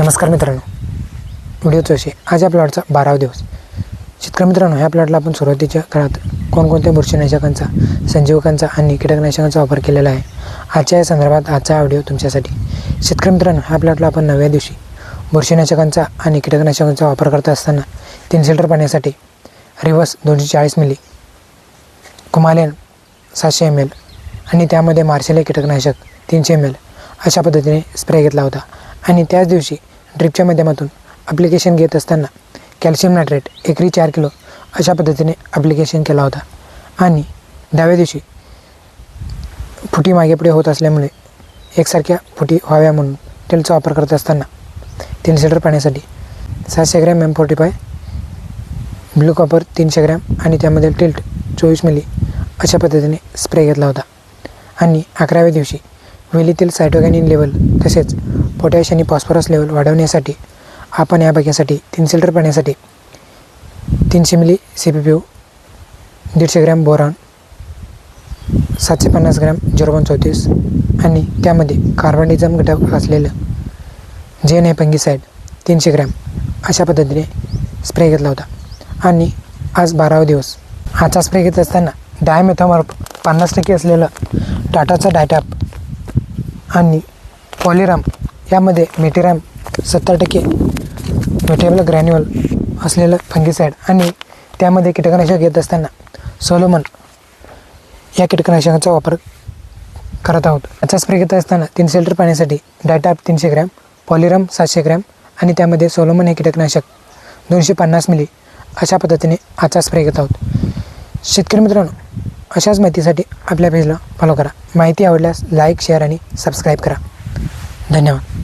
नमस्कार मित्रांनो. व्हिडिओ चौशे आज या प्लॉटचा बारावा दिवस. शेतकरी मित्रांनो ह्या प्लॉटला आपण सुरुवातीच्या काळात कोणकोणत्या बुरशीनाशकांचा संजीवकांचा आणि कीटकनाशकांचा वापर केलेला आहे आजच्या या संदर्भात आजचा हा व्हिडिओ तुमच्यासाठी. शेतकरी मित्रांनो ह्या प्लॉटला आपण नवव्या दिवशी बुरशीनाशकांचा आणि कीटकनाशकांचा वापर करत असताना तीन लिटर पाण्यासाठी रिवर्स दोनशे चाळीस मिली कुमालेन सातशे एम एल आणि त्यामध्ये मार्शले कीटकनाशक तीनशे एम एल अशा पद्धतीने स्प्रे घेतला होता. आणि त्याच दिवशी ड्रिपच्या माध्यमातून ॲप्लिकेशन घेत असताना कॅल्शियम नायट्रेट एकरी चार किलो अशा पद्धतीने ॲप्लिकेशन केला होता. आणि दहाव्या दिवशी फुटी मागे पुढे होत असल्यामुळे एकसारख्या फुटी व्हाव्या म्हणून तेलचा वापर करत असताना तीन लिटर पाण्यासाठी सहाशे gram M forty five blue copper तीनशे ग्रॅम आणि त्यामध्ये टिल्ट चोवीस मिली अशा पद्धतीने स्प्रे घेतला होता. आणि अकराव्या दिवशी वेलीतील सायटोगॅनिन लेवल तसेच पोटॅश आणि फॉस्फरस लेवल वाढवण्यासाठी आपण या बघ्यासाठी तीन लिटर पाण्यासाठी तीनशे milli C P P U दीडशे ग्रॅम बोरॉन सातशे पन्नास ग्रॅम झिरो चौतीस आणि त्यामध्ये कार्बनिझम घटक असलेलं जे ने पंगीसाईड तीनशे ग्रॅम अशा पद्धतीने स्प्रे घेतला होता. आणि आज बारावा दिवस. आजचा स्प्रे घेत असताना डायमेथॉमर पन्नास टक्के असलेलं टाटाचा डायटॅप आणि पॉलिराम यामध्ये मेटेराम सत्तर टक्के मेटेबल ग्रॅन्युअल असलेलं फंगिसाईड आणि त्यामध्ये कीटकनाशक घेत असताना सोलोमन या कीटकनाशकाचा वापर करत आहोत. याचा स्प्रे घेत असताना तीनशे लिटर पाण्यासाठी डायटॅप तीनशे ग्रॅम पॉलिरम सातशे ग्रॅम आणि त्यामध्ये सोलोमन हे कीटकनाशक दोनशे पन्नास मिली अशा पद्धतीने आजचा स्प्रे घेत आहोत. शेतकरी मित्रांनो अशाच माहितीसाठी आपल्या पेजला फॉलो करा. माहिती आवडल्यास लाईक शेअर आणि सबस्क्राईब करा. धन्यवाद.